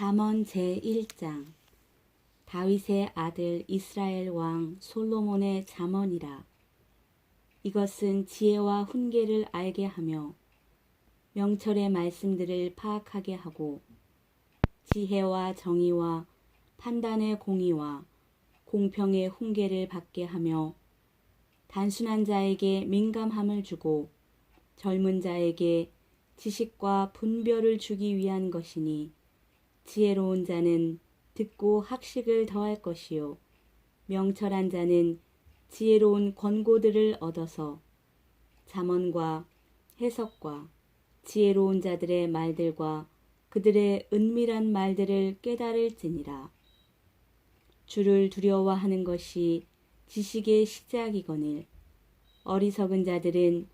잠언 제1장. 다윗의 아들 이스라엘 왕 솔로몬의 잠언이라. 이것은 지혜와 훈계를 알게 하며 명철의 말씀들을 파악하게 하고 지혜와 정의와 판단의 공의와 공평의 훈계를 받게 하며 단순한 자에게 민감함을 주고 젊은 자에게 지식과 분별을 주기 위한 것이니 지혜로운 자는 듣고 학식을 더할 것이요 명철한 자는 지혜로운 권고들을 얻어서 잠언과 해석과 지혜로운 자들의 말들과 그들의 은밀한 말들을 깨달을지니라. 주를 두려워하는 것이 지식의 시작이거늘 어리석은 자들은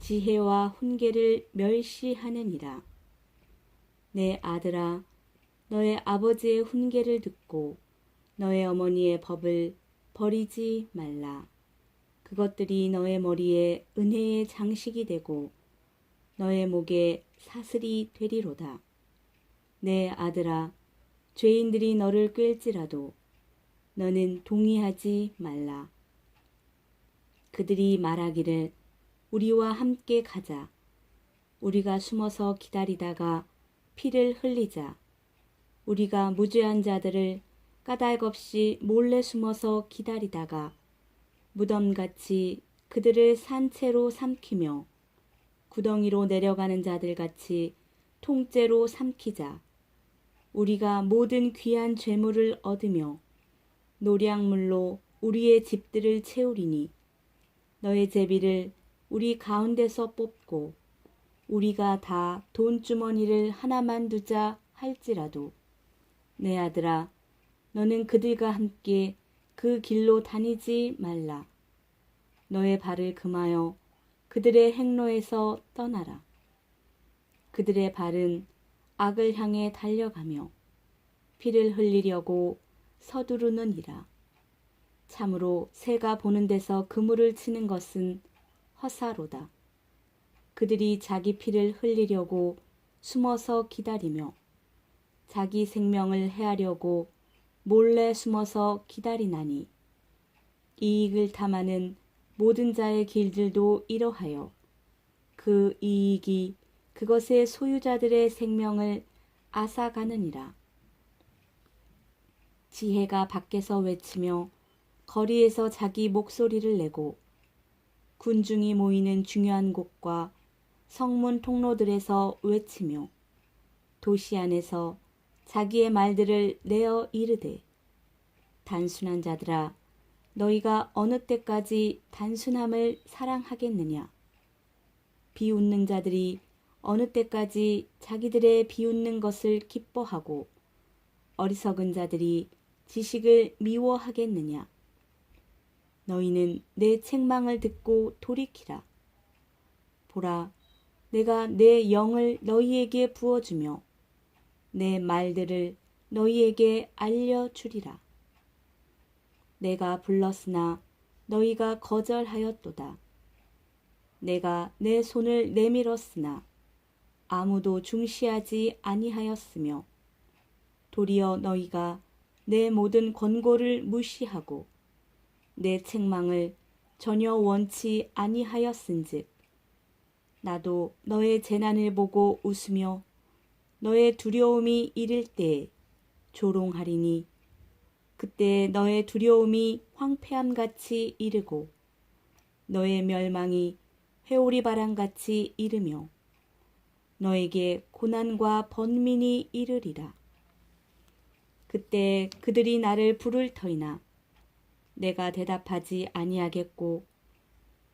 지혜와 훈계를 멸시하느니라. 내 아들아, 너의 아버지의 훈계를 듣고 너의 어머니의 법을 버리지 말라. 그것들이 너의 머리에 은혜의 장식이 되고 너의 목에 사슬이 되리로다. 내 아들아, 죄인들이 너를 꿰을지라도 너는 동의하지 말라. 그들이 말하기를 우리와 함께 가자. 우리가 숨어서 기다리다가 피를 흘리자. 우리가 무죄한 자들을 까닭 없이 몰래 숨어서 기다리다가 무덤같이 그들을 산채로 삼키며 구덩이로 내려가는 자들 같이 통째로 삼키자. 우리가 모든 귀한 죄물을 얻으며 노량물로 우리의 집들을 채우리니 너의 제비를 우리 가운데서 뽑고 우리가 다 돈주머니를 하나만 두자 할지라도 내 아들아 너는 그들과 함께 그 길로 다니지 말라. 너의 발을 금하여 그들의 행로에서 떠나라. 그들의 발은 악을 향해 달려가며 피를 흘리려고 서두르느니라. 참으로 새가 보는 데서 그물을 치는 것은 허사로다. 그들이 자기 피를 흘리려고 숨어서 기다리며 자기 생명을 해하려고 몰래 숨어서 기다리나니 이익을 탐하는 모든 자의 길들도 이러하여 그 이익이 그것의 소유자들의 생명을 앗아가느니라. 지혜가 밖에서 외치며 거리에서 자기 목소리를 내고 군중이 모이는 중요한 곳과 성문 통로들에서 외치며 도시 안에서 자기의 말들을 내어 이르되 단순한 자들아 너희가 어느 때까지 단순함을 사랑하겠느냐 비웃는 자들이 어느 때까지 자기들의 비웃는 것을 기뻐하고 어리석은 자들이 지식을 미워하겠느냐 너희는 내 책망을 듣고 돌이키라. 보라, 내가 내 영을 너희에게 부어주며 내 말들을 너희에게 알려주리라. 내가 불렀으나 너희가 거절하였도다. 내가 내 손을 내밀었으나 아무도 중시하지 아니하였으며 도리어 너희가 내 모든 권고를 무시하고 내 책망을 전혀 원치 아니하였은즉 나도 너의 재난을 보고 웃으며 너의 두려움이 이를 때에 조롱하리니 그때 너의 두려움이 황폐함 같이 이르고 너의 멸망이 회오리 바람 같이 이르며 너에게 고난과 번민이 이르리라. 그때 그들이 나를 부를 터이나 내가 대답하지 아니하겠고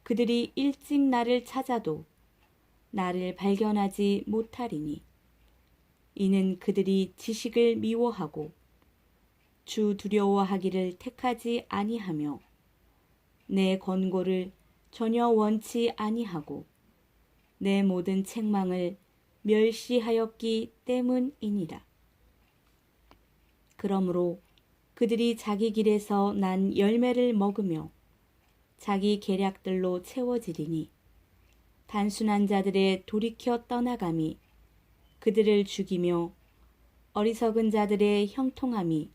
그들이 일찍 나를 찾아도 나를 발견하지 못하리니 이는 그들이 지식을 미워하고 주 두려워하기를 택하지 아니하며 내 권고를 전혀 원치 아니하고 내 모든 책망을 멸시하였기 때문이니라. 그러므로 그들이 자기 길에서 난 열매를 먹으며 자기 계략들로 채워지리니 단순한 자들의 돌이켜 떠나감이 그들을 죽이며 어리석은 자들의 형통함이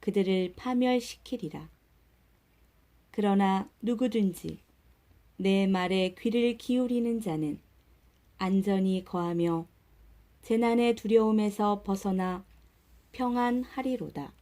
그들을 파멸시키리라. 그러나 누구든지 내 말에 귀를 기울이는 자는 안전히 거하며 재난의 두려움에서 벗어나 평안하리로다.